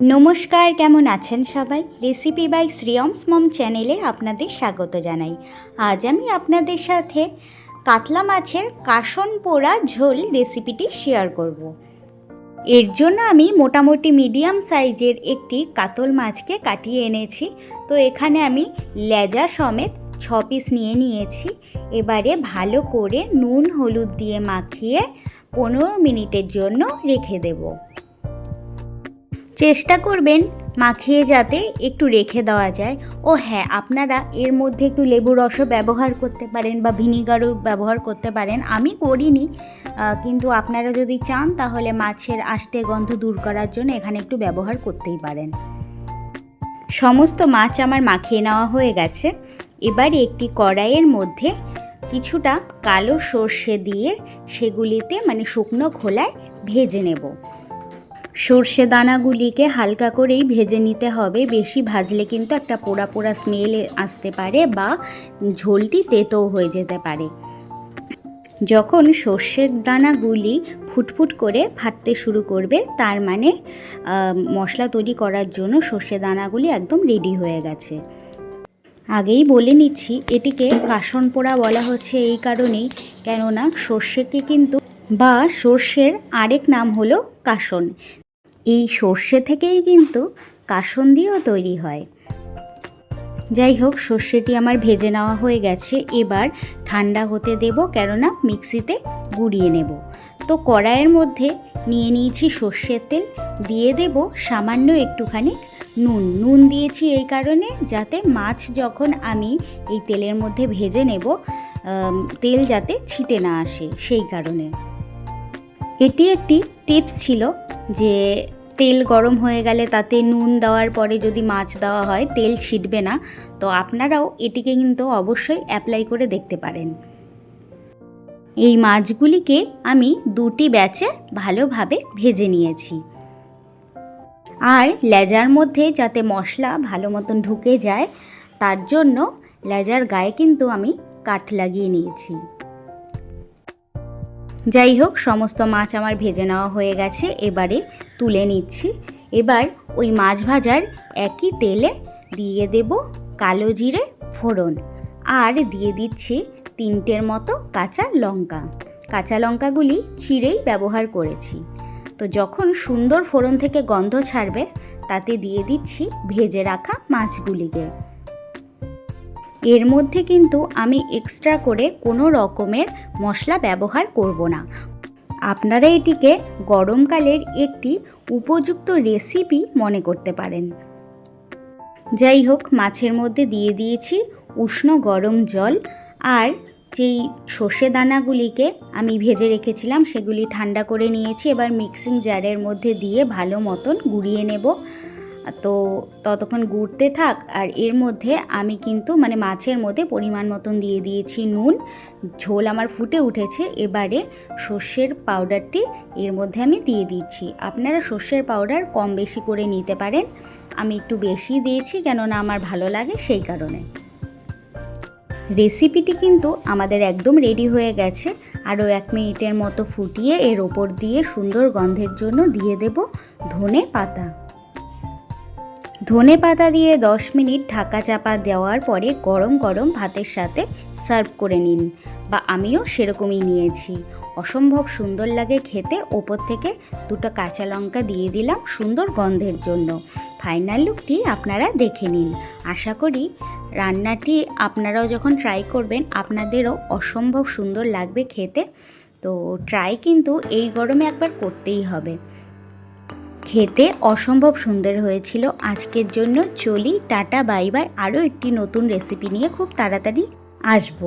নমস্কার, কেমন আছেন সবাই? রেসিপি বাই শ্রিয়মস মম চ্যানেলে আপনাদের স্বাগত জানাই। আজ আমি আপনাদের সাথে কাতলা মাছের কাসন পোড়া ঝোল রেসিপিটি শেয়ার করব। এর জন্য আমি মোটামুটি মিডিয়াম সাইজের একটি কাতল মাছকে কাটিয়ে এনেছি। তো এখানে আমি লেজা সমেত ছ পিস নিয়ে নিয়েছি। এবারে ভালো করে নুন, হলুদ দিয়ে মাখিয়ে পনেরো মিনিটের জন্য রেখে দেবো। চেষ্টা করবেন মাখিয়ে যাতে একটু রেখে দেওয়া যায়। ও হ্যাঁ আপনারা এর মধ্যে একটু লেবু রসও ব্যবহার করতে পারেন বা ভিনিগারও ব্যবহার করতে পারেন। আমি করিনি কিন্তু আপনারা যদি চান তাহলে মাছের আষ্টে গন্ধ দূর করার জন্য এখানে একটু ব্যবহার করতেই পারেন। সমস্ত মাছ আমার মাখিয়ে নেওয়া হয়ে গেছে। এবার একটি কড়াইয়ের মধ্যে কিছুটা কালো সর্ষে দিয়ে সেগুলিতে মানে শুকনো খোলায় ভেজে নেব। সর্ষে দানাগুলিকে হালকা করেই ভেজে নিতে হবে। বেশি ভাজলে কিন্তু একটা পোড়া পোড়া স্মেল আসতে পারে বা ঝোলটি তেতো হয়ে যেতে পারে। যখন সর্ষের দানাগুলি ফুটফুট করে ফাটতে শুরু করবে, তার মানে মশলা তৈরি করার জন্য সর্ষে দানাগুলি একদম রেডি হয়ে গেছে। আগেই বলে নিচ্ছি, এটিকে কাসন পোড়া বলা হচ্ছে এই কারণেই, কেননা সর্ষেকে কিন্তু বা সর্ষের আরেক নাম হলো কাসন। এই সর্ষে থেকেই কিন্তু কাসন দিয়েও তৈরি হয়। যাই হোক, সর্ষেটি আমার ভেজে নেওয়া হয়ে গেছে। এবার ঠান্ডা হতে দেব, কেননা মিক্সিতে গুঁড়িয়ে নেব। তো কড়াইয়ের মধ্যে নিয়ে নিয়েছি সর্ষের তেল, দিয়ে দেব সামান্য একটুখানি নুন। নুন দিয়েছি এই কারণে যাতে মাছ যখন আমি এই তেলের মধ্যে ভেজে নেব তেল যাতে ছিটে না আসে, সেই কারণে। এটি একটি টিপস ছিল যে তেল গরম হয়ে গেলে তাতে নুন দেওয়ার পরে যদি মাছ দেওয়া হয়, তেল ছিটবে না। তো আপনারাও এটিকে কিন্তু অবশ্যই অ্যাপ্লাই করে দেখতে পারেন। এই মাছগুলিকে আমি দুটি ব্যাচে ভালোভাবে ভেজে নিয়েছি। আর লেজার মধ্যে যাতে মশলা ভালো মতন ঢুকে যায়, তার জন্য লেজার গায়ে কিন্তু আমি কাঠ লাগিয়ে নিয়েছি। যাই হোক সমস্ত মাছ আমার ভেজে নেওয়া হয়ে গেছে, এবারে তুলে নিচ্ছি। এবার ওই মাছ ভাজার একই তেলে দিয়ে দেব কালো জিরে ফোড়ন আর দিয়ে দিচ্ছি তিনটের মতো কাঁচা লঙ্কা। কাঁচা লঙ্কাগুলি চিরেই ব্যবহার করেছি। তো যখন সুন্দর ফোড়ন থেকে গন্ধ ছাড়বে, তাতে দিয়ে দিচ্ছি ভেজে রাখা মাছগুলিকে। এর মধ্যে কিন্তু আমি এক্সট্রা করে কোনো রকমের মশলা ব্যবহার করব না। আপনারা এটিকে গরমকালের একটি উপযুক্ত রেসিপি মনে করতে পারেন। যাই হোক, মাছের মধ্যে দিয়ে দিয়েছি উষ্ণ গরম জল আর যেই সর্ষে দানাগুলিকে আমি ভেজে রেখেছিলাম, সেগুলি ঠান্ডা করে নিয়েছি। এবার মিক্সিং জারের মধ্যে দিয়ে ভালো মতন গুঁড়িয়ে নেব। তো ততক্ষণ গুড়তে থাক আর এর মধ্যে আমি কিন্তু মানে মাছের মধ্যে পরিমাণ মতন দিয়ে দিয়েছি নুন। ঝোল আমার ফুটে উঠেছে। এবারে সর্ষের পাউডারটি এর মধ্যে আমি দিয়ে দিচ্ছি। আপনারা সর্ষের পাউডার কম বেশি করে নিতে পারেন। আমি একটু বেশি দিয়েছি কেননা আমার ভালো লাগে সেই কারণে। রেসিপিটি কিন্তু আমাদের একদম রেডি হয়ে গেছে। আরও এক মিনিটের মতো ফুটিয়ে এর ওপর দিয়ে সুন্দর গন্ধের জন্য দিয়ে দেব ধনে পাতা। ধনে পাতা দিয়ে 10 মিনিট ঢাকা চাপা দেওয়ার পরে গরম গরম ভাতের সাথে সার্ভ করে নিন বা আমিও সেরকমই নিয়েছি। অসম্ভব সুন্দর লাগে খেতে। ওপর থেকে দুটো কাঁচা লঙ্কা দিয়ে দিলাম সুন্দর গন্ধের জন্য। ফাইনাল লুকটি আপনারা দেখে নিন। আশা করি রান্নাটি আপনারাও যখন ট্রাই করবেন, আপনাদেরও অসম্ভব সুন্দর লাগবে খেতে। তো ট্রাই কিন্তু এই গরমে একবার করতেই হবে। খেতে অসম্ভব সুন্দর হয়েছিল। আজকের জন্য চলি, টাটা, বাই বাই। আরও একটি নতুন রেসিপি নিয়ে খুব তাড়াতাড়ি আসব।